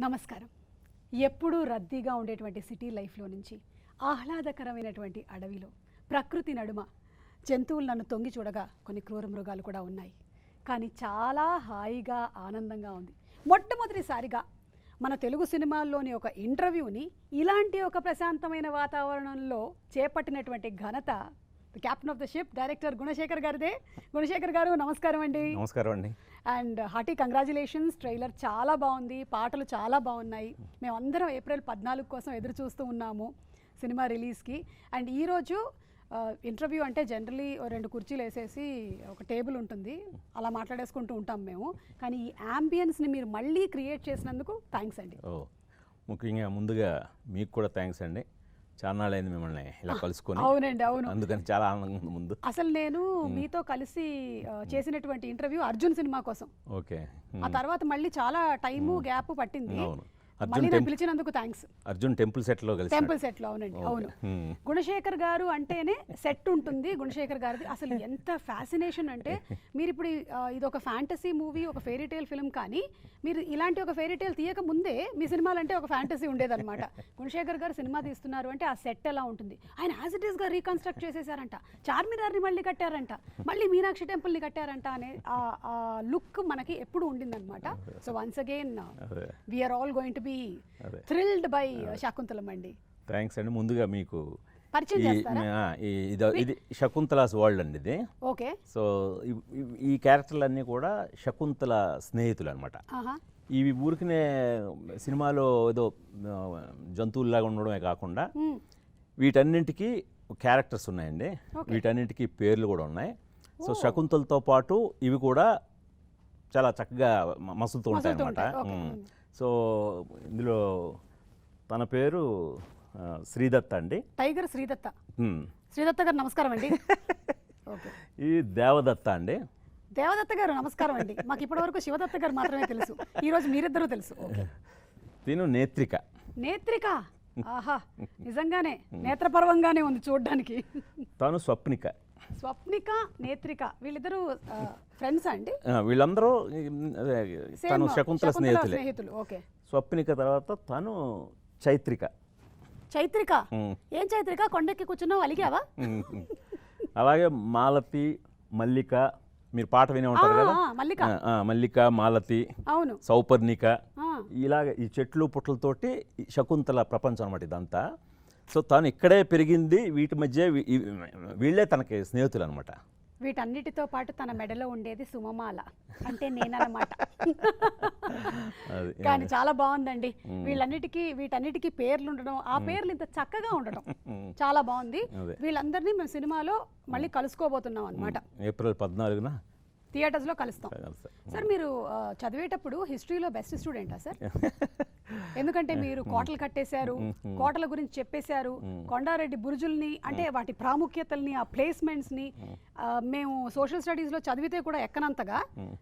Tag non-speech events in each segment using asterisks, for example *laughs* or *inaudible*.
నమస్కారం. ఎప్పుడూ రద్దీగా ఉండేటువంటి సిటీ లైఫ్లో నుంచి ఆహ్లాదకరమైనటువంటి అడవిలో ప్రకృతి నడుమ జంతువులు నన్ను తొంగి చూడగా కొన్ని క్రూర మృగాలు కూడా ఉన్నాయి. కానీ చాలా హాయిగా ఆనందంగా ఉంది. మొట్టమొదటిసారిగా మన తెలుగు సినిమాల్లోని ఒక ఇంటర్వ్యూని ఇలాంటి ఒక ప్రశాంతమైన వాతావరణంలో చేపట్టినటువంటి ఘనత captain of the ship director Gunasekhar గారిదే. గుణశేఖర్ గారు నమస్కారం అండి. నమస్కారం అండి. అండ్ హార్టీ కంగ్రాచులేషన్స్ ట్రైలర్ చాలా బాగుంది. పాటలు చాలా బాగున్నాయి. మేమందరం ఏప్రిల్ పద్నాలుగు కోసం ఎదురు చూస్తూ ఉన్నాము సినిమా రిలీజ్కి అండ్ ఈరోజు ఇంటర్వ్యూ అంటే జనరలీ రెండు కుర్చీలు వేసేసి ఒక టేబుల్ ఉంటుంది. అలా మాట్లాడేసుకుంటూ ఉంటాం మేము. కానీ ఈ యాంబియన్స్ని మీరు మళ్ళీ క్రియేట్ చేసినందుకు థ్యాంక్స్ అండి. ఓ ముఖ్యంగా ముందుగా మీకు కూడా థ్యాంక్స్ అండి. చాలా నాళ్ళైంది మిమ్మల్ని ఇలా కలుసుకొని. అవునండి అవును. అందుకని చాలా ఆనందంగా ఉంది ముందు. అసలు నేను మీతో కలిసి చేసినటువంటి ఇంటర్వ్యూ అర్జున్ సినిమా కోసం. ఓకే. ఆ తర్వాత మళ్ళీ చాలా టైము గ్యాప్ పట్టింది. అర్జున్ టెంపుల్ పిలిచినందుకు థ్యాంక్స్ అర్జున్ టెంపుల్ సెట్లో కలిసి టెంపుల్ సెట్లో అవునండి అవును. గుణశేఖర్ గారు అంటేనే సెట్ ఉంటుంది గుణశేఖర్ గారిది. అసలు ఎంత ఫ్యాసినేషన్ అంటే మీరు ఇప్పుడు ఇది ఒక ఫ్యాంటసీ మూవీ ఒక ఫెయిరీ టేల్ ఫిల్మ్ కానీ మీరు ఇలాంటి ఒక ఫెయిరీ టేల్ తీయక ముందే మీ సినిమాలు అంటే ఒక ఫ్యాంటసీ ఉండేదన్నమాట. గుణశేఖర్ గారు సినిమా తీస్తున్నారు అంటే ఆ సెట్ ఎలా ఉంటుంది? ఆయన యాజ్ ఇట్ ఈస్గా రీకన్స్ట్రక్ట్ చేసేసారంట. చార్మినార్ని మళ్ళీ కట్టారంట. మళ్ళీ మీనాక్షి టెంపుల్ని కట్టారంట అనే ఆ లుక్ మనకి ఎప్పుడు ఉండిందనమాట so once again we are all going to be అదే. థ్రిల్డ్ బై శకుంతలం అండి థ్యాంక్స్ అండి. ముందుగా మీకు ఇది శకుంతలాస్ వరల్డ్ అండి ఇది. ఓకే. సో ఈ క్యారెక్టర్లన్నీ కూడా శకుంతల స్నేహితులు అనమాట ఇవి ఊరికనే సినిమాలో ఏదో జంతువుల్లాగా ఉండడమే కాకుండా. వీటన్నింటికి క్యారెక్టర్స్ ఉన్నాయండి. వీటన్నింటికి పేర్లు కూడా ఉన్నాయి. సో శకుంతలతో పాటు ఇవి కూడా చాలా చక్కగా మసులుతూ ఉంటాయి. అనమాట. సో ఇందులో తన పేరు శ్రీదత్త అండి. టైగర్ శ్రీదత్త. శ్రీదత్త గారు నమస్కారం అండి. ఈ దేవదత్త అండి. దేవదత్త గారు నమస్కారం అండి. మాకు ఇప్పటివరకు శివదత్త గారు మాత్రమే తెలుసు. ఈ రోజు మీరిద్దరూ తెలుసు. తిను నేత్రిక. నేత్రిక? ఆహా. నిజంగానే నేత్రపర్వంగానే ఉంది చూడడానికి. తను స్వప్నిక. స్వప్నిక నేత్రిక వీళ్ళిద్దరూ ఫ్రెండ్స్ అండి? వీళ్ళందరూ తను శకుంతల స్నేహితులే. ఓకే. స్వప్నిక తర్వాత తను చైత్రిక. చైత్రిక. ఏం చైత్రిక? కొండెక్కి కూర్చున్నావు అలిగావా. అలాగే మాలతి మల్లిక మీరు పాట వినే ఉంటారు కదా? మల్లిక. మల్లిక మాలతి అవును. సౌపర్ణిక. ఇలాగ ఈ చెట్లు పుట్లతోటి శకుంతల ప్రపంచం అనమాట ఇదంతా. సో తను ఇక్కడే పెరిగింది వీటి మధ్య వీళ్ళే తనకి స్నేహితులు అనమాట వీటన్నిటితో పాటు తన మెడలో ఉండేది సుమమాల. అంటే నేనన్నమాట. కానీ చాలా బాగుందండి. వీళ్ళన్నిటికీ వీటన్నిటికీ పేర్లు ఉండడం ఆ పేర్లు ఇంత చక్కగా ఉండడం చాలా బాగుంది. వీళ్ళందరినీ మేము సినిమాలో మళ్ళీ కలుసుకోబోతున్నాం అన్నమాట. ఏప్రిల్ పద్నాలుగున? థియేటర్స్లో కలుస్తాం. సార్ మీరు చదివేటప్పుడు హిస్టరీలో బెస్ట్ స్టూడెంటా సార్? *laughs* ఎందుకంటే మీరు కోటలు కట్టేశారు కోటల గురించి చెప్పేశారు కొండారెడ్డి బురుజుల్ని అంటే వాటి ప్రాముఖ్యతల్ని ఆ ప్లేస్మెంట్స్ని ఆ, మేము సోషల్ స్టడీస్లో చదివితే కూడా ఎక్కనంతగా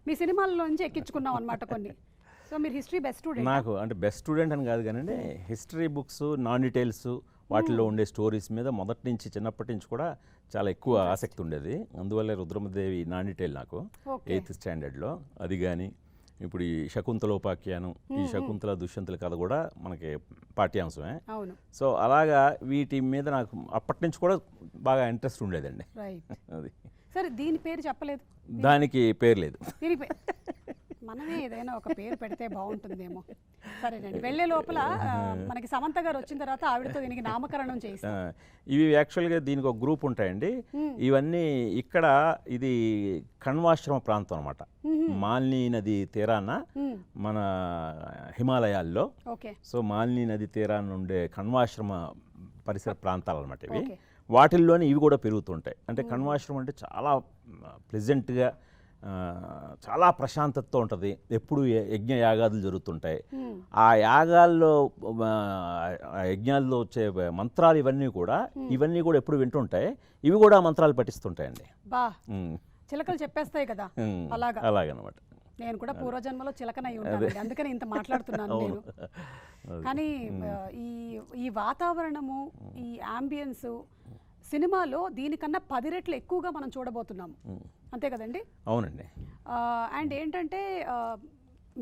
మీ సినిమాల్లో నుంచి ఎక్కించుకున్నాం అన్నమాట కొన్ని. సో మీరు హిస్టరీ బెస్ట్ స్టూడెంట్? నాకు అంటే బెస్ట్ స్టూడెంట్ అని కాదు కానీ హిస్టరీ బుక్స్ నాన్ డీటెయిల్స్ వాటిలో ఉండే స్టోరీస్ మీద మొదటి నుంచి చిన్నప్పటి నుంచి కూడా చాలా ఎక్కువ ఆసక్తి ఉండేది. అందువల్ల రుద్రమదేవి నాన్ డీటెయిల్ నాకు. ఎయిత్ స్టాండర్డ్లో. అది కానీ ఇప్పుడు ఈ శకుంతలోపాఖ్యానం ఈ శకుంతల దుష్యంతుల కథ కూడా మనకి పాఠ్యాంశమే. సో అలాగా వీటి మీద నాకు అప్పటి నుంచి కూడా బాగా ఇంట్రెస్ట్ ఉండేదండి. అది. సరే దీని పేరు చెప్పలేదు. దానికి పేరు లేదు. *laughs* మనమే ఏదైనా ఒక పేరు పెడితే బాగుంటుందేమో. సరేనండి వెళ్ళే లోపల *laughs* మనకి సమంత గారు వచ్చిన తర్వాత ఆవిడతో దీనికి నామకరణం చేయిస్తాం. ఆ, ఇవి యాక్చువల్గా దీనికి ఒక గ్రూప్ ఉంటాయండి. ఇవన్నీ ఇక్కడ ఇది కణ్వాశ్రమ ప్రాంతం అనమాట మాలిని నది తీరాన. మన హిమాలయాల్లో. ఓకే. సో మాలిని నది తీరాన ఉండే కణ్వాశ్రమ పరిసర ప్రాంతాలు అనమాట ఇవి. వాటిల్లోనే ఇవి కూడా పెరుగుతుంటాయి. అంటే కణ్వాశ్రమం అంటే చాలా ప్లెజెంట్గా చాలా ప్రశాంతతతో ఉంటుంది. ఎప్పుడు యజ్ఞ యాగాదులు జరుగుతుంటాయి. ఆ యాగాల్లో యజ్ఞాల్లో వచ్చే మంత్రాలు ఇవన్నీ కూడా ఇవన్నీ కూడా ఎప్పుడు వింటుంటాయి. ఇవి కూడా మంత్రాలు పఠిస్తుంటాయండి. చిలకలు చెప్పేస్తాయి కదా. అలాగా. అలాగనమాట. నేను కూడా పూర్వజన్మలో చిలకనై ఉంటాను అందుకని ఇంత మాట్లాడుతున్నాను నేను. కానీ ఈ ఈ వాతావరణము ఈ అంబియన్స్ సినిమాలో దీనికన్నా పది రెట్లు ఎక్కువగా మనం చూడబోతున్నాము అంతే కదండి? అవునండి. అండ్ ఏంటంటే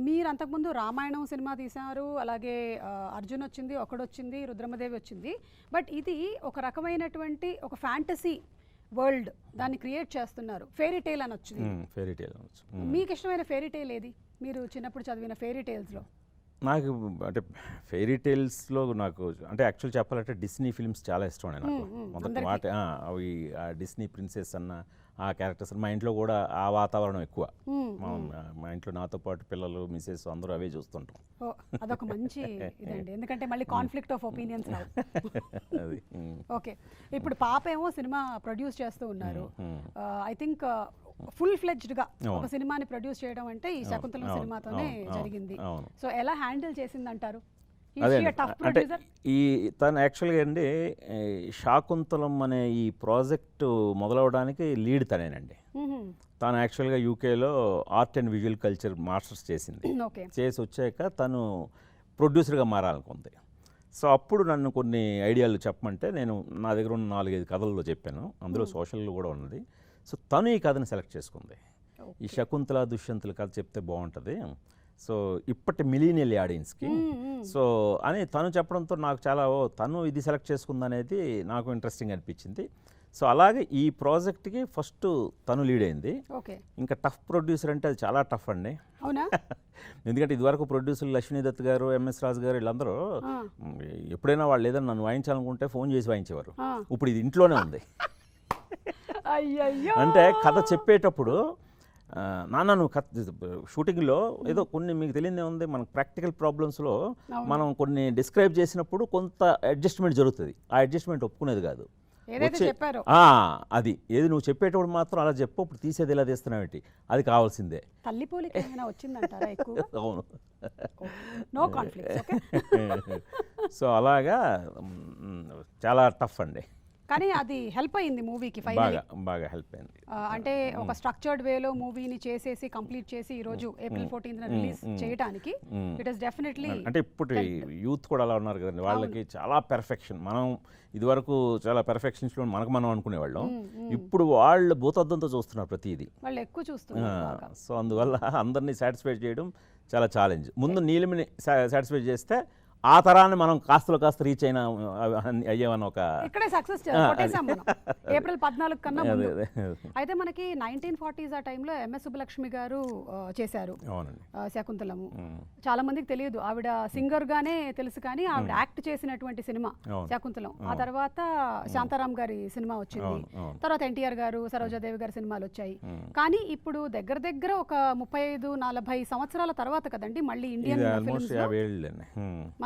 మీరు అంతకుముందు రామాయణం సినిమా తీశారు అలాగే అర్జున్ వచ్చింది ఒకడొచ్చింది రుద్రమదేవి వచ్చింది. బట్ ఇది ఒక రకమైనటువంటి ఒక ఫ్యాంటసీ వరల్డ్ దాన్ని క్రియేట్ చేస్తున్నారు. ఫేరీ టేల్ అని వచ్చింది. Fairy tale. మీకు ఇష్టమైన ఫేరీ టేల్ ఏది? మీరు చిన్నప్పుడు చదివిన ఫేరీ టేల్స్లో. నాకు అంటే ఫెయిరీ టేల్స్లో నాకు అంటే యాక్చువల్ చెప్పాలంటే డిస్నీ ఫిల్మ్స్ చాలా ఇష్టం అండి నాకు. మొదటి మాట అవి డిస్నీ ప్రిన్సెస్ అన్న ఆ క్యారెక్టర్స్. మా ఇంట్లో కూడా ఆ వాతావరణం ఎక్కువ. మా ఇంట్లో నాతో పాటు పిల్లలు మిసెస్ అందరూ అవే చూస్తుంటాం. అదొక మంచి ఇదండి. ఎందుకంటే మళ్ళీ కాన్ఫ్లిక్ట్ ఆఫ్ ఒపీనియన్స్ అది. ఓకే. ఇప్పుడు పాప ఏమో సినిమా ప్రొడ్యూస్ చేస్తూ ఉన్నారు. ఐ థింక్ ఫుల్ ఫ్లెడ్జ్డ్గా ఒక. సినిమాని ప్రొడ్యూస్ చేయడం అంటే ఈ శకుంతలం సినిమాతోనే జరిగింది. సో ఎలా హ్యాండిల్ చేసింది అంటారు అదే. అంటే ఈ తను యాక్చువల్గా అండి శాకుంతలం అనే ఈ ప్రాజెక్టు మొదలవడానికి లీడ్ తనేనండి. తాను యాక్చువల్గా యూకేలో art and visual culture masters చేసింది. చేసి వచ్చాక తను ప్రొడ్యూసర్గా మారాలనుకుంది. సో అప్పుడు నన్ను కొన్ని ఐడియాలు చెప్పమంటే నేను నా దగ్గర ఉన్న నాలుగైదు కథల్లో చెప్పాను. అందులో సోషల్ కూడా ఉన్నది. సో తను ఈ కథను సెలెక్ట్ చేసుకుంది. ఈ శకుంతల దుష్యంతుల కథ చెప్తే బాగుంటుంది. సో ఇప్పటి మిలీనియల్ ఆడియన్స్కి. సో అని తను చెప్పడంతో నాకు చాలా ఓ తను ఇది సెలెక్ట్ చేసుకుందనేది నాకు ఇంట్రెస్టింగ్ అనిపించింది. సో అలాగే ఈ ప్రాజెక్ట్కి ఫస్ట్ తను లీడ్ అయింది. ఓకే. ఇంకా టఫ్ ప్రొడ్యూసర్ అంటే అది చాలా టఫ్ అండి. అవునా? *laughs* ఎందుకంటే ఇదివరకు ప్రొడ్యూసర్ లక్ష్మీ దత్ గారు ఎంఎస్ రాజు గారు వీళ్ళందరూ ఎప్పుడైనా వాళ్ళు ఏదైనా నన్ను వాయించాలనుకుంటే ఫోన్ చేసి వాయించేవారు. ఇప్పుడు ఇది ఇంట్లోనే ఉంది. *laughs* అంటే కథ చెప్పేటప్పుడు నాన్న నువ్వు కథ షూటింగ్లో ఏదో కొన్ని మీకు తెలియదే ఉంది మన ప్రాక్టికల్ ప్రాబ్లమ్స్లో మనం కొన్ని డిస్క్రైబ్ చేసినప్పుడు కొంత అడ్జస్ట్మెంట్ జరుగుతుంది. ఆ అడ్జస్ట్మెంట్ ఒప్పుకునేది కాదు. అది. ఏది నువ్వు చెప్పేటప్పుడు మాత్రం అలా చెప్పు ఇప్పుడు తీసేది ఎలా తీస్తున్నావేంటి అది కావాల్సిందే. తల్లి పోలిక *laughs* అవును. నో కాన్ఫ్లిక్ట్ ఓకే సో అలాగా చాలా టఫ్ అండి. కానీ అది హెల్ప్ అయింది మూవీకి బాగా బాగా హెల్ప్ అయింది. అంటే ఒక స్ట్రక్చర్డ్ వేలో మూవీని చేసేసి కంప్లీట్ చేసి ఈ రోజు ఏప్రిల్ ఫోర్టీన్త్ రిలీజ్ చేయడానికి ఇట్ ఇస్ డెఫినెట్లీ అంటే ఇప్పుడు యూత్ కూడా అలా ఉన్నారు కదండి. వాళ్ళకి చాలా పెర్ఫెక్షన్ మనం ఇదివరకు చాలా పెర్ఫెక్షన్స్లో మనకు మనం అనుకునేవాళ్ళం. ఇప్పుడు వాళ్ళు భూతద్దంతో చూస్తున్నారు ప్రతిదీ. వాళ్ళు ఎక్కువ చూస్తున్నారు సో అందువల్ల అందరినీ సాటిస్ఫై చేయడం చాలా ఛాలెంజ్ ముందు నీలిమిని సాటిస్ఫై చేస్తే ఆ తరాన్ని మనం కాస్తలో కాస్త రీచ్ అయినా అయ్యామని ఒక ఇక్కడే సక్సెస్ ఏప్రిల్ *laughs* పద్నాలుగు కన్నా అయితే మనకి నైన్టీన్ ఫార్టీస్ ఆ టైంలో ఎంఎస్ సుబ్బలక్ష్మి గారు చేశారు. శకుంతలము. చాలా మందికి తెలియదు. ఆవిడ సింగర్ గానే తెలుసు కానీ ఆవిడ యాక్ట్ చేసినటువంటి సినిమా. శకుంతలం. ఆ తర్వాత శాంతారాం గారి సినిమా వచ్చింది. తర్వాత ఎన్టీఆర్ గారు సరోజాదేవి గారి సినిమాలు వచ్చాయి. కానీ ఇప్పుడు దగ్గర దగ్గర ఒక ముప్పై ఐదు నలభై సంవత్సరాల తర్వాత కదండి మళ్ళీ ఇండియన్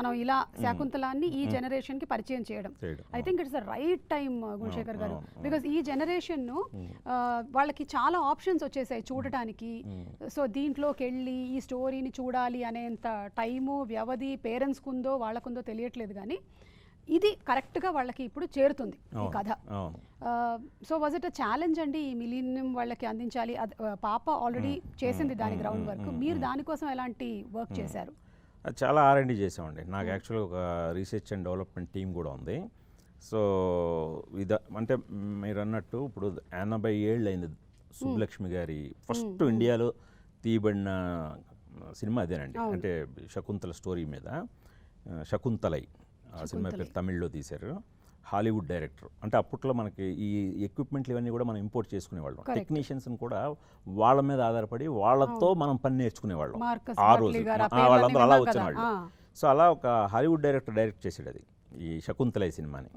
మనం ఇలా శాకుంతలాన్ని ఈ జనరేషన్కి పరిచయం చేయడం. I think it's the right time Gunasekhar garu. Because ఈ జనరేషన్ వాళ్ళకి చాలా ఆప్షన్స్ వచ్చేసాయి చూడటానికి. సో దీంట్లోకి వెళ్ళి ఈ స్టోరీని చూడాలి అనేంత టైము వ్యవధి పేరెంట్స్కి ఉందో వాళ్ళకుందో తెలియట్లేదు కానీ ఇది కరెక్ట్గా వాళ్ళకి ఇప్పుడు చేరుతుంది ఈ కథ. So was it a challenge అండి ఈ మిలీనియం వాళ్ళకి అందించాలి? అద్- ఆ, పాప ఆల్రెడీ చేసింది దాని గ్రౌండ్ వర్క్ మీరు దానికోసం ఎలాంటి వర్క్ చేశారు? అది చాలా ఆర్ఎండి చేసామండి నాకు యాక్చువల్గా ఒక రీసెర్చ్ అండ్ డెవలప్మెంట్ టీం కూడా ఉంది. సో ఇద అంటే మీరు అన్నట్టు ఇప్పుడు ఎనభై ఏళ్ళు అయింది సుబ్బలక్ష్మి గారి ఫస్ట్ ఇండియాలో తీయబడిన సినిమా అదేనండి. అంటే శకుంతల స్టోరీ మీద శకుంతలై ఆ సినిమా పేరు తమిళ్ళో తీశారు. Hollywood director. అంటే అప్పట్లో మనకి ఈ ఎక్విప్మెంట్లు ఇవన్నీ కూడా మనం ఇంపోర్ట్ చేసుకునేవాళ్ళం. టెక్నీషియన్స్ని కూడా వాళ్ళ మీద ఆధారపడి వాళ్ళతో మనం పని నేర్చుకునేవాళ్ళం. ఆ రోజు. వాళ్ళందరూ అలా వచ్చిన. వాళ్ళు. సో అలా ఒక హాలీవుడ్ డైరెక్టర్ డైరెక్ట్ చేసాడు అది ఈ శకుంతల సినిమాని.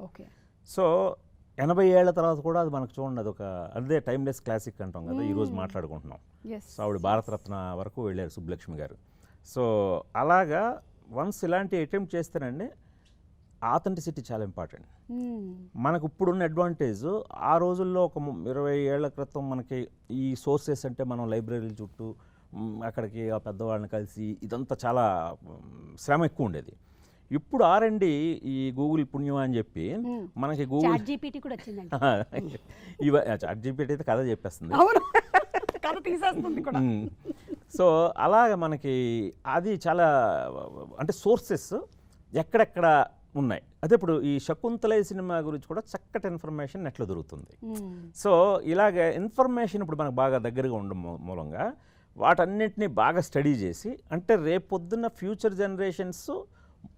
సో ఎనభై ఏళ్ళ తర్వాత కూడా అది మనకు చూడండి అది ఒక అదే టైమ్లెస్ క్లాసిక్ అంటాం కదా ఈరోజు మాట్లాడుకుంటున్నాం. సో ఆవిడ భారతరత్న వరకు వెళ్ళారు సుబ్బలక్ష్మి గారు. సో అలాగా వన్స్ ఇలాంటి అటెంప్ట్ చేస్తేనండి ఆథెంటిసిటీ చాలా ఇంపార్టెంట్ మనకు ఇప్పుడున్న అడ్వాంటేజ్ ఆ రోజుల్లో ఒక ఇరవై ఏళ్ళ క్రితం మనకి ఈ సోర్సెస్ అంటే మనం లైబ్రరీల చుట్టూ అక్కడికి ఆ పెద్దవాళ్ళని కలిసి ఇదంతా చాలా శ్రమ ఎక్కువ ఉండేది. ఇప్పుడు ఆరండి ఈ గూగుల్ పుణ్యం అని చెప్పి మనకి గూగుల్ జీపీటీ కూడా వచ్చిందండి. *laughs* ఇవ చాట్ జీపీటీ అయితే కథ చెప్పేస్తుంది. అవును. *laughs* కథ తీసేస్తుంది కూడా. మ్మ్. సో అలాగ మనకి అది చాలా అంటే సోర్సెస్ ఎక్కడెక్కడ ఉన్నాయి. అదే ఇప్పుడు ఈ శకుంతలై సినిమా గురించి కూడా చక్కటి ఇన్ఫర్మేషన్ నెట్లో దొరుకుతుంది. మ్మ్. సో ఇలాగ ఇన్ఫర్మేషన్ ఇప్పుడు మనకు బాగా దగ్గరగా ఉండడం మూలంగా వాటన్నిటిని బాగా స్టడీ చేసి అంటే రేపొద్దున్న ఫ్యూచర్ జనరేషన్స్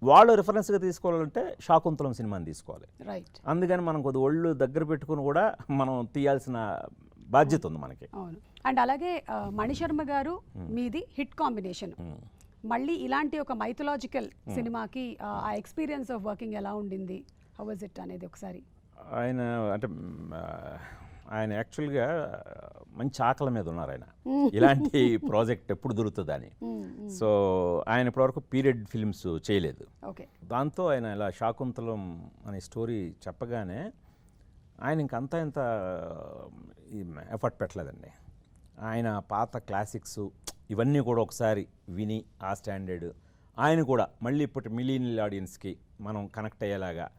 వాళ్ళు రిఫరెన్స్గా తీసుకోవాలంటే శాకుంతలం సినిమాని తీసుకోవాలి. రైట్ అందుకని మనం కొద్ది ఒళ్ళు దగ్గర పెట్టుకుని కూడా మనం తీయాల్సిన బాధ్యత ఉంది మనకి. అవును. అండ్ అలాగే మణిశర్మ గారు మీది హిట్ కాంబినేషన్. మళ్ళీ ఇలాంటి ఒక మైథలాజికల్ సినిమాకి ఆ, ఎక్స్పీరియన్స్ ఆఫ్ వర్కింగ్ ఎలా ఉండింది? హౌ వాజ్ ఇట్ అనేది ఒకసారి. ఆయన అంటే ఆయన యాక్చువల్గా మంచి ఆకలి మీద ఉన్నారు ఆయన. ఇలాంటి *laughs* ప్రాజెక్ట్ ఎప్పుడు దొరుకుతుందని సో ఆయన ఇప్పటివరకు పీరియడ్ ఫిల్మ్స్ చేయలేదు. ఓకే దాంతో ఆయన ఇలా శాకుంతలం అనే స్టోరీ చెప్పగానే ఆయన ఇంకంతా ఇంత ఎఫర్ట్ పెట్టలేదండి. ఆయన పాత క్లాసిక్స్ ఇవన్నీ కూడా ఒకసారి విని ఆ స్టాండర్డ్. ఆయన కూడా మళ్ళీ ఇప్పటి మిలీనియల్ ఆడియన్స్కి మనం కనెక్ట్ అయ్యేలాగా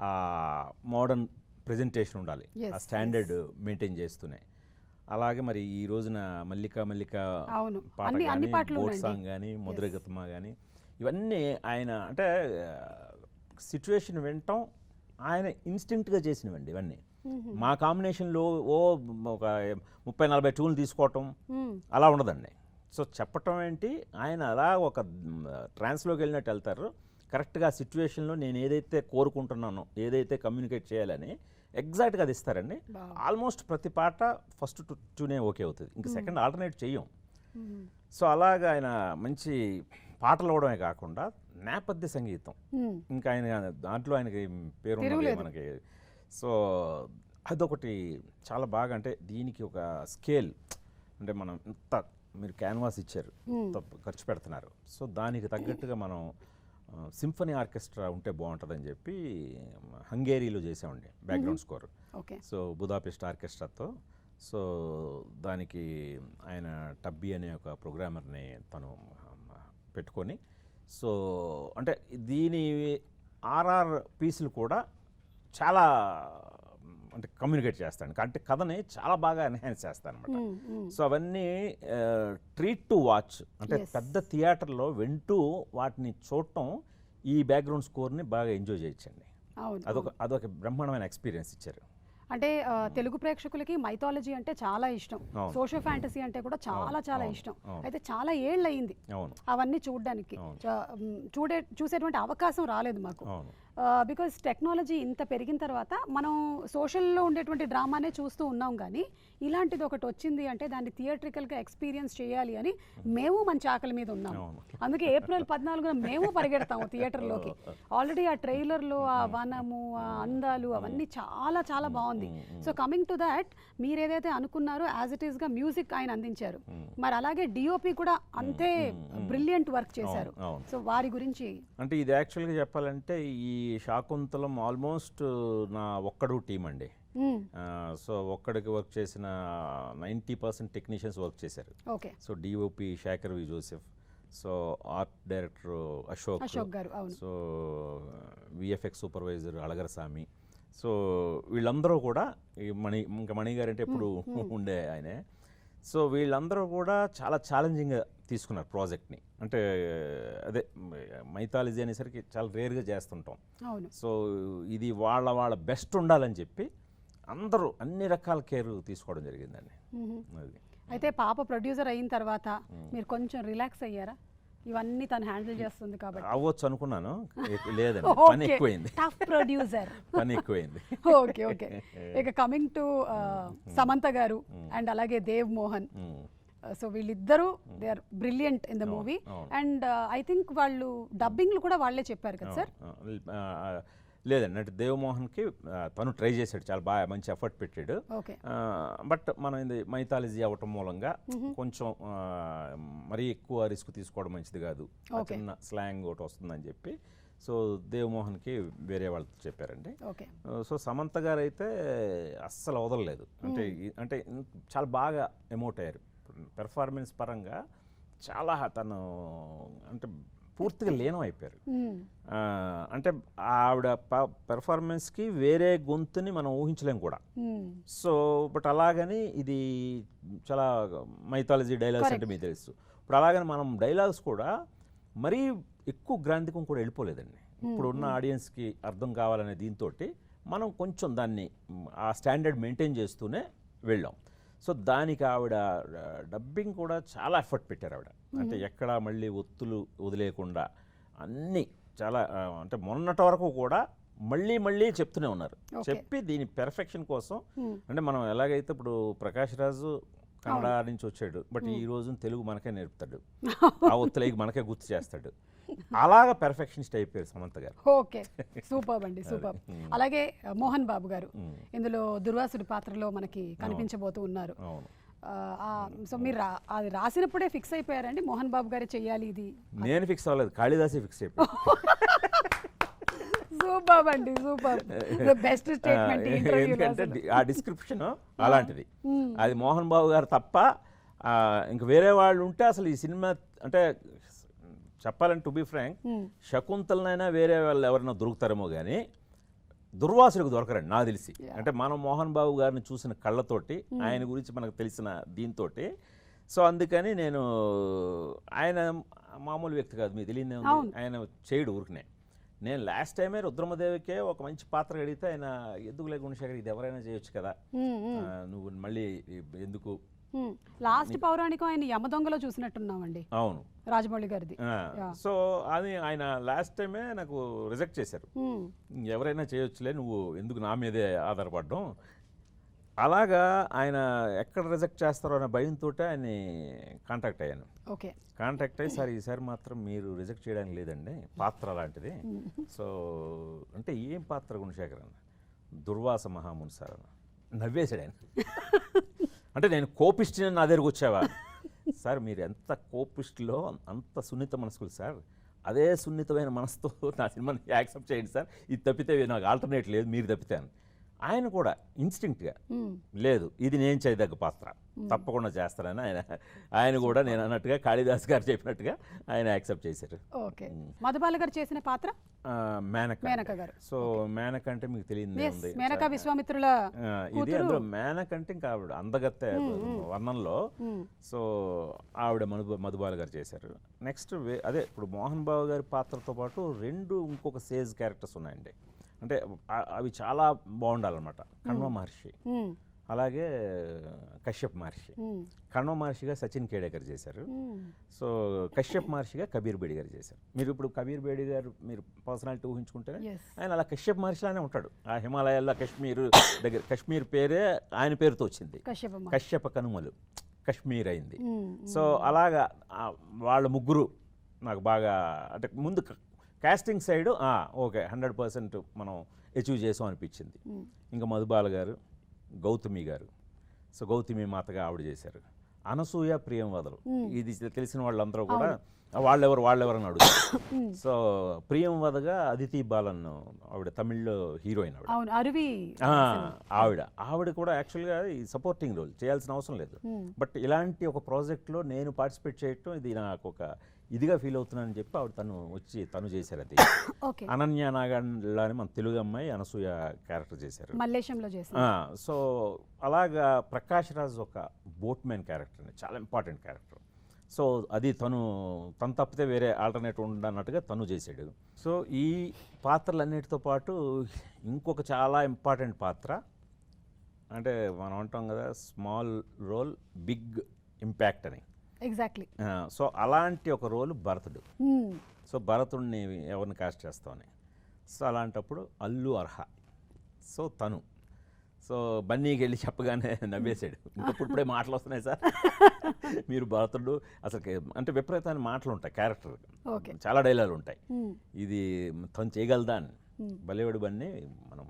ఆ మోడర్న్ ప్రజెంటేషన్ ఉండాలి. ఆ స్టాండర్డ్ మెయింటైన్ చేస్తూనే. అలాగే మరి ఈ రోజున మల్లిక మల్లిక. పాట కానీ బోట్. సాంగ్ కానీ ముద్రగతమ కానీ ఇవన్నీ ఆయన అంటే సిచ్యువేషన్ వినటం ఆయన ఇన్స్టింక్ట్గా చేసినవండి ఇవన్నీ. మా కాంబినేషన్లో ఓ ఒక ముప్పై నలభై ట్యూన్లు తీసుకోవటం అలా ఉండదండి. సో చెప్పటం ఏంటి? ఆయన అలా ఒక ట్రాన్స్లోకి వెళ్ళినట్టు వెళ్తారు. కరెక్ట్గా సిచ్యువేషన్లో నేను ఏదైతే కోరుకుంటున్నానో ఏదైతే కమ్యూనికేట్ చేయాలని ఎగ్జాక్ట్గా అది ఇస్తారండి. ఆల్మోస్ట్ ప్రతి పాట ఫస్ట్ ట్యూనే ఓకే అవుతుంది. ఇంకా సెకండ్ ఆల్టర్నేట్ చెయ్యం. సో అలాగా ఆయన మంచి పాటలు అవడమే కాకుండా నేపథ్య సంగీతం. ఇంకా ఆయన దాంట్లో ఆయనకి పేరు. మనకి సో అదొకటి చాలా బాగా అంటే దీనికి ఒక స్కేల్. అంటే మనం ఇంత మీరు క్యాన్వాస్ ఇచ్చారు. ఖర్చు పెడుతున్నారు. సో దానికి తగ్గట్టుగా మనం సింఫనీ ఆర్కెస్ట్రా ఉంటే బాగుంటుందని చెప్పి హంగేరీలో చేసామండి background score. Okay. So Budapest ఆర్కెస్ట్రాతో. So దానికి ఆయన టబ్బీ అనే ఒక ప్రోగ్రామర్ని తను పెట్టుకొని. సో అంటే దీని ఆర్ఆర్ పీసులు కూడా చాలా అంటే కమ్యూనికేట్ చేస్తాను. అంటే కథని చాలా బాగా ఎన్హాన్స్ చేస్తాను అనమాట సో అవన్నీ ట్రీట్ టు వాచ్ అంటే. పెద్ద థియేటర్లో వింటూ వాటిని చూడటం ఈ బ్యాక్గ్రౌండ్ స్కోర్ని బాగా ఎంజాయ్ చేయొచ్చండి అదొక అదొక బ్రహ్మాండమైన ఎక్స్పీరియన్స్ ఇచ్చారు. అంటే తెలుగు ప్రేక్షకులకి మైథాలజీ అంటే చాలా ఇష్టం. అవును. సోషో ఫ్యాంటసీ అంటే కూడా చాలా చాలా ఇష్టం. అయితే చాలా ఏళ్ళు అయింది అవును. అవన్నీ చూడడానికి. చూడే చూసేటువంటి అవకాశం రాలేదు మాకు. బికాజ్ టెక్నాలజీ ఇంత పెరిగిన తర్వాత మనం సోషల్లో ఉండేటువంటి డ్రామానే చూస్తూ ఉన్నాం కానీ ఇలాంటిది ఒకటి వచ్చింది అంటే దాన్ని థియేట్రికల్గా ఎక్స్పీరియన్స్ చేయాలి అని మేము మంచి ఆకలి మీద ఉన్నాం. అవును. అందుకే ఏప్రిల్ పద్నాలుగున మేము పరిగెడతాము థియేటర్లోకి ఆల్రెడీ *laughs* ఆ ట్రైలర్లో ఆ వనము ఆ అందాలు అవన్నీ చాలా చాలా బాగుంది. సో కమింగ్ టు దాట్ మీరు ఏదైతే అనుకున్నారో యాజ్ ఇట్ ఈస్గా మ్యూజిక్ ఆయన అందించారు. మరి అలాగే డిఓపి కూడా అంతే బ్రిలియంట్ వర్క్ చేశారు. సో వారి గురించి అంటే ఇది యాక్చువల్గా చెప్పాలంటే ఈ శాకుంతలం ఆల్మోస్ట్ నా ఒక్కడు టీం అండి సో ఒక్కడికి వర్క్ చేసిన నైంటీ పర్సెంట్ టెక్నీషియన్స్ వర్క్ చేశారు. So DOP Shekhar V Joseph so art director Ashok. Garu so VFX supervisor Alagaraswamy so వీళ్ళందరూ కూడా ఈ మణి ఇంకా మణి గారు అంటే ఎప్పుడు ఉండే ఆయనే. సో వీళ్ళందరూ కూడా చాలా ఛాలెంజింగ్గా తీసుకున్నారు ప్రాజెక్ట్ని. అంటే అదే మైథాలజీ అనేసరికి చాలా రేర్గా చేస్తుంటాం. సో ఇది వాళ్ళ వాళ్ళ బెస్ట్ ఉండాలని చెప్పి అందరూ అన్ని రకాల కేర్ తీసుకోవడం జరిగిందండి. అది. అయితే పాప ప్రొడ్యూసర్ అయిన తర్వాత మీరు కొంచెం రిలాక్స్ అయ్యారా? ఇవన్నీ తను హ్యాండిల్ చేస్తుంది కాబట్టి. అవ్వచ్చు అనుకున్నాను. లేదండి *laughs* పని ఎక్కువైంది. టఫ్ ప్రొడ్యూసర్ *laughs* పని ఎక్కువైంది. Okay okay. ఇక coming to Samantha garu and అలాగే దేవ్ మోహన్. సో వీళ్ళిద్దరూ they are brilliant in the movie and I think వాళ్ళు డబ్బింగ్లు కూడా వాళ్ళే చెప్పారు కదా సార్? లేదండి. అంటే దేవమోహన్కి తను ట్రై చేశాడు. చాలా బాగా మంచి ఎఫర్ట్ పెట్టాడు. బట్ మనం ఇది మైథాలజీ అవ్వటం మూలంగా కొంచెం ఆ, మరీ ఎక్కువ రిస్క్ తీసుకోవడం మంచిది కాదు. చిన్న స్లాంగ్ ఒకటి వస్తుందని చెప్పి. సో దేవమోహన్కి వేరే వాళ్ళతో చెప్పారండి. సో సమంత గారు అయితే అస్సలు వదలలేదు. అంటే ఈ- అంటే చాలా బాగా ఎమోట్ అయ్యారు. పెర్ఫార్మెన్స్ పరంగా చాలా తను అంటే పూర్తిగా లీనం అయిపోయారు అంటే ఆవిడ పెర్ఫార్మెన్స్కి వేరే గొంతుని మనం ఊహించలేం కూడా. సో బట్ అలాగని ఇది చాలా మైథాలజీ డైలాగ్స్ అంటే మీకు తెలుసు. ఇప్పుడు అలాగని మనం డైలాగ్స్ కూడా మరీ ఎక్కువ గ్రాంధికం కూడా వెళ్ళిపోలేదండి. ఇప్పుడు ఉన్న ఆడియన్స్కి అర్థం కావాలనే దీంతో మనం కొంచెం దాన్ని ఆ స్టాండర్డ్ మెయింటైన్ చేస్తూనే వెళ్ళాం. సో దానికి ఆవిడ డబ్బింగ్ కూడా చాలా ఎఫర్ట్ పెట్టారు ఆవిడ. అంటే ఎక్కడ మళ్ళీ ఒత్తులు వదిలేయకుండా అన్నీ చాలా అంటే మొన్నటి వరకు కూడా మళ్ళీ మళ్ళీ చెప్తూనే ఉన్నారు. చెప్పి దీని పెర్ఫెక్షన్ కోసం. అంటే మనం ఎలాగైతే ఇప్పుడు ప్రకాష్ రాజు కన్నడ నుంచి వచ్చాడు బట్ ఈ రోజు తెలుగు మనకే నేర్పుతాడు. *laughs* ఆ ఒత్తులేకి మనకే గుర్తు చేస్తాడు. అలాగా పెర్ఫెక్షనిస్ట్ అయిపోయారు సమంత గారు. ఓకే. సూపర్ అండి సూపర్. *laughs* అలాగే మోహన్ బాబు గారు. ఇందులో దుర్వాసుడి పాత్రలో మనకి కనిపించబోతూ ఉన్నారు. సో మీరు అది రాసినప్పుడే ఫిక్స్ అయిపోయారండి మోహన్ బాబు గారే చెయ్యాలి ఇది? నేను ఫిక్స్ అవ్వలేదు కాళిదాసే ఫిక్స్ అయిపోయాడు. *laughs* సూపర్ అండి సూపర్. బెస్ట్ స్టేట్మెంట్ ఎందుకంటే ఆ డిస్క్రిప్షన్ *laughs* అలాంటిది. అది మోహన్ బాబు గారు తప్ప ఇంక వేరే వాళ్ళు ఉంటే అసలు ఈ సినిమా అంటే చెప్పాలంటే టు బి ఫ్రాంక్ శకుంతలనైనా వేరే వాళ్ళు ఎవరైనా దొరుకుతారేమో కానీ దుర్వాసులకు దొరకరండి నాకు తెలిసి. అంటే మనం మోహన్ బాబు గారిని చూసిన కళ్ళతోటి ఆయన గురించి మనకు తెలిసిన దీంతో సో అందుకని నేను ఆయన మామూలు వ్యక్తి కాదు మీకు తెలియదే ఉంది. ఆయన చేయడు ఊరికనే. నేను లాస్ట్ టైమే రుద్రమదేవికే ఒక మంచి పాత్ర అడిగితే ఆయన ఎందుకు లేకుండా ఇది ఎవరైనా చేయొచ్చు కదా. ఆ, నువ్వు మళ్ళీ ఎందుకు లాస్ట్ పౌరాణికం ఆయన యమదొంగలో చూసినట్టున్నామండి. అవును. రాజమౌళి గారిది. సో అది ఆయన లాస్ట్ టైమే నాకు రిజెక్ట్ చేశారు. ఎవరైనా చేయొచ్చులే నువ్వు ఎందుకు నా మీదే ఆధారపడడం? అలాగా ఆయన ఎక్కడ రిజెక్ట్ చేస్తారో అనే భయంతో ఆయన్ని కాంటాక్ట్ అయ్యాను. ఓకే. కాంటాక్ట్ అయ్యి సార్ ఈసారి మాత్రం మీరు రిజెక్ట్ చేయడానికి లేదండి పాత్ర అలాంటిది. సో అంటే ఏం పాత్ర గుణశేఖర్ అన్న దుర్వాస మహాముని సార్ అన్న. నవ్వేశాడు ఆయన. *laughs* అంటే నేను కోపిష్టిని నా దగ్గరకు వచ్చావా? *laughs* సార్ మీరు ఎంత కోపిస్ట్లో అంత సున్నిత మనసుకులు సార్. అదే సున్నితమైన మనసుతో *laughs* నా సినిమాని యాక్సెప్ట్ చేయండి సార్. ఇది తప్పితే నాకు ఆల్టర్నేట్ లేదు మీరు తప్పితే అని. ఆయన కూడా ఇన్స్టింక్ట్గా. లేదు ఇది నేను చేయదగ్గ పాత్ర. తప్పకుండా చేస్తానని ఆయన ఆయన కూడా నేను అన్నట్టుగా కాళిదాస్ గారు చెప్పినట్టుగా ఆయన యాక్సెప్ట్ చేశారు. ఓకే. మధుబాల గారు చేసిన పాత్ర? మేనక. మేనక గారు. సో మేనక అంటే మీకు తెలియదు మేనక విశ్వామిత్రుల ఇది అందులో మేనక అంటే ఇంకా ఆవిడ అందగత్తె వర్ణంలో. సో ఆవిడ మధు మధుబాల గారు చేశారు. నెక్స్ట్ అదే ఇప్పుడు మోహన్ బాబు గారి పాత్రతో పాటు రెండు ఇంకొక సేజ్ క్యారెక్టర్స్ ఉన్నాయండి. అంటే అవి చాలా బాగుండాలన్నమాట. కణ్వ మహర్షి. అలాగే కశ్యప్ మహర్షి. కణ్వ మహర్షిగా సచిన్ కేడేకర్ చేశారు. సో కశ్యప్ మహర్షిగా కబీర్ బేడి గారు చేశారు. మీరు ఇప్పుడు కబీర్ బేడి గారు మీరు పర్సనాలిటీ ఊహించుకుంటే Yes. ఆయన అలా కశ్యప్ మహర్షిలానే ఉంటాడు. ఆ హిమాలయాల్లో కశ్మీర్ దగ్గర కశ్మీర్ పేరే ఆయన పేరుతో వచ్చింది. కశ్యప కనుమలు. కశ్మీర్ అయింది. సో అలాగా వాళ్ళ ముగ్గురు నాకు బాగా అంటే ముందు casting side okay hundred percent మనం అచీవ్ చేసాం అనిపించింది. ఇంకా మధుబాల గారు గౌతమి గారు సో గౌతమి మాతగా ఆవిడ చేశారు. అనసూయ ప్రియం వదలు. ఇది తెలిసిన వాళ్ళందరూ కూడా వాళ్ళెవరు వాళ్ళెవరు అని అడుగుతారు సో ప్రియం వదగా అదితి బాలన్ ఆవిడ తమిళ్ళో హీరోయిన్ ఆవిడ. అరువి ఆవిడ. ఆవిడ కూడా యాక్చువల్గా ఈ సపోర్టింగ్ రోల్ చేయాల్సిన అవసరం లేదు. బట్ ఇలాంటి ఒక ప్రాజెక్ట్లో నేను పార్టిసిపేట్ చేయటం ఇది నాకు ఒక ఇదిగా ఫీల్ అవుతున్నానని చెప్పి ఆవిడ తను వచ్చి తను చేశారు అది. *coughs* ఓకే. అనన్య నాగండ్లాని మన తెలుగు అమ్మాయి అనసూయ క్యారెక్టర్ చేశారు. మల్లేశంలో సో అలాగా ప్రకాష్ రాజ్ ఒక బోట్ మ్యాన్ క్యారెక్టర్ అండి. చాలా ఇంపార్టెంట్ క్యారెక్టర్. సో అది తను తను తప్పితే వేరే ఆల్టర్నేట్ ఉండన్నట్టుగా తను చేశాడు. సో ఈ పాత్రలన్నిటితో పాటు ఇంకొక చాలా ఇంపార్టెంట్ పాత్ర అంటే మనం అంటాం కదా స్మాల్ రోల్ బిగ్ ఇంపాక్ట్ అని. ఎగ్జాక్ట్లీ సో అలాంటి ఒక రోల్ భరతుడు. సో భరతుడిని ఎవరిని కాస్ట్ చేస్తామని సో అలాంటప్పుడు అల్లు అర్హ. సో తను. సో బన్నీకి వెళ్ళి చెప్పగానే *laughs* నవ్వేశాడు. ఇంకప్పుడు ఇప్పుడే మాటలు వస్తున్నాయి సార్. *laughs* మీరు భరతుడు అసలు అంటే విపరీతమైన మాటలు ఉంటాయి క్యారెక్టర్ ఓకే చాలా డైలాగులు ఉంటాయి. ఇది తను చేయగలదా అని? బలేవాడు బన్నీ మనం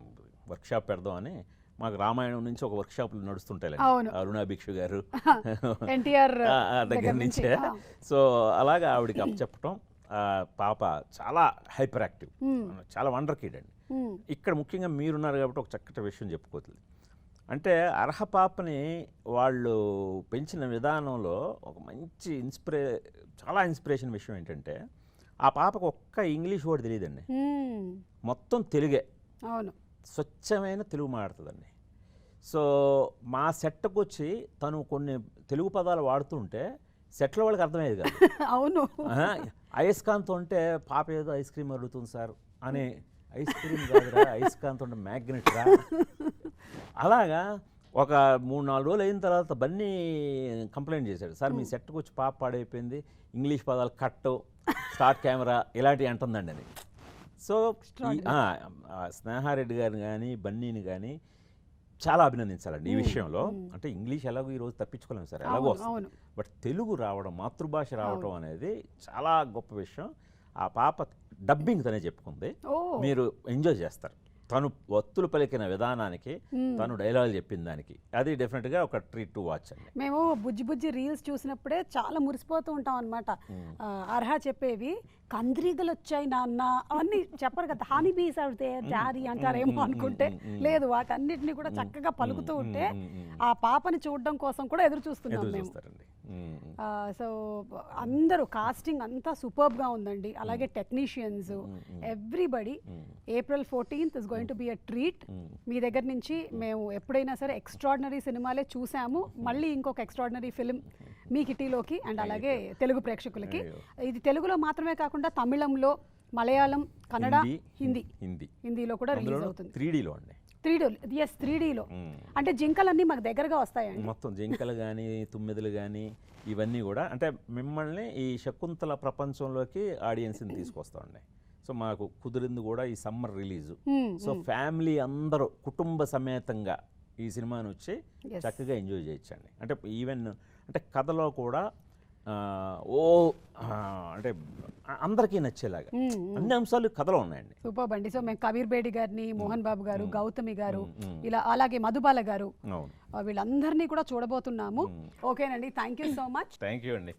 వర్క్షాప్ పెడదాం అని మాకు రామాయణం నుంచి ఒక వర్క్షాప్లు నడుస్తుంటాయి అవును. అరుణా భిక్షు గారు. *laughs* దగ్గర నుంచే. సో అలాగా ఆవిడకి అప్పచెప్పటం. పాప చాలా హైపర్ యాక్టివ్ చాలా వండర్ కిడ్ అండి. ఇక్కడ ముఖ్యంగా మీరున్నారు కాబట్టి ఒక చక్కటి విషయం చెప్పుకోతుంది అంటే అర్హ పాపని వాళ్ళు పెంచిన విధానంలో ఒక మంచి ఇన్స్పిరే చాలా ఇన్స్పిరేషన్ విషయం ఏంటంటే ఆ పాపకు ఒక్క ఇంగ్లీష్ వర్డ్ తెలియదండి. మొత్తం తెలుగే. అవును. స్వచ్ఛమైన తెలుగు మాట్లాడుతుందండి. సో మా సెట్కి వచ్చి తను కొన్ని తెలుగు పదాలు వాడుతుంటే సెట్లో వాళ్ళకి అర్థమయ్యేది కాదు. *laughs* అవును. అయస్కాంత్ అంటే పాప ఏదో ఐస్ క్రీమ్ అడుగుతుంది సార్ అని ఐస్ క్రీమ్ కాదురా అయస్కాంత్ అంటే మ్యాగ్నెట్ రా. అలాగా ఒక మూడు నాలుగు రోజులు అయిన తర్వాత బన్నీ కంప్లైంట్ చేశాడు. సార్ మీ సెట్కి వచ్చి పాప పాడైపోయింది ఇంగ్లీష్ పదాలు కట్ స్టార్ట్ కెమెరా ఇలాంటివి అంటుందండి అని సో స్నేహారెడ్డి గారిని కానీ బన్నీని కానీ చాలా అభినందించాలండి ఈ విషయంలో. అంటే ఇంగ్లీష్ ఎలాగో ఈరోజు తప్పించుకోలేము సార్ ఎలాగో వస్తుంది. బట్ తెలుగు రావడం మాతృభాష రావడం అనేది చాలా గొప్ప విషయం. ఆ పాప డబ్బింగ్ తనే చెప్పుకుంది. మీరు ఎంజాయ్ చేస్తారు. తను ఒత్తులు పలికిన విధానానికి తను డైలాగ్ చెప్పిన దానికి. అది డెఫినెట్గా ఒక ట్రీట్ టు వాచ్ అండి. మేము బుజ్జి బుజ్జి రీల్స్ చూసినప్పుడే చాలా మురిసిపోతూ ఉంటాం అనమాట అర్హ చెప్పేవి కంద్రీగలు వచ్చాయి నాన్న అవన్నీ చెప్పరు కదా. హానీ బీస్ అవుతే డాడీ అంటారేమో అనుకుంటే లేదు వాటన్నిటిని కూడా చక్కగా పలుకుతూ ఉంటే ఆ పాపని చూడడం కోసం కూడా ఎదురు చూస్తున్నాం మ్మ్. సో అందరూ కాస్టింగ్ అంతా సూపర్బ్గా ఉందండి. అలాగే technicians everybody April fourteenth is going to be a treat మీ దగ్గర నుంచి మేము ఎప్పుడైనా సరే ఎక్స్ట్రాడినరీ సినిమాలే చూసాము. మళ్ళీ ఇంకొక ఎక్స్ట్రాడినరీ ఫిలిం మీ కిటీలోకి అండ్ అలాగే తెలుగు ప్రేక్షకులకి. ఇది తెలుగులో మాత్రమే కాకుండా తమిళంలో మలయాళం కన్నడ హిందీ, హిందీ. హిందీ. హిందీలో కూడా రిలీజ్ అవుతుంది. త్రీ డీలో అండి. త్రీ డీ ఎస్ త్రీ డీలో. అంటే జింకలన్నీ మాకు దగ్గరగా వస్తాయండి మొత్తం జింకలు కానీ తుమ్మెదలు కానీ ఇవన్నీ కూడా అంటే మిమ్మల్ని ఈ శకుంతల ప్రపంచంలోకి ఆడియన్స్ని తీసుకొస్తామండి సో మాకు కుదిరింది కూడా ఈ సమ్మర్ రిలీజు. సో ఫ్యామిలీ అందరూ కుటుంబ సమేతంగా ఈ సినిమాని వచ్చి. చక్కగా ఎంజాయ్ చేయొచ్చండి అంటే ఈవెన్ అంటే కథలో కూడా ఓ అంటే అందరికీ నచ్చేలాగా. అన్ని అంశాలు కథలో ఉన్నాయండి. సూపర్ అండి సో మేము కబీర్ బేడి గారిని మోహన్ బాబు గారు గౌతమి గారు. ఇలా అలాగే మధుబాల గారు వీళ్ళందరినీ కూడా చూడబోతున్నాము. ఓకేనండి. Thank you so much. Thank you అండి.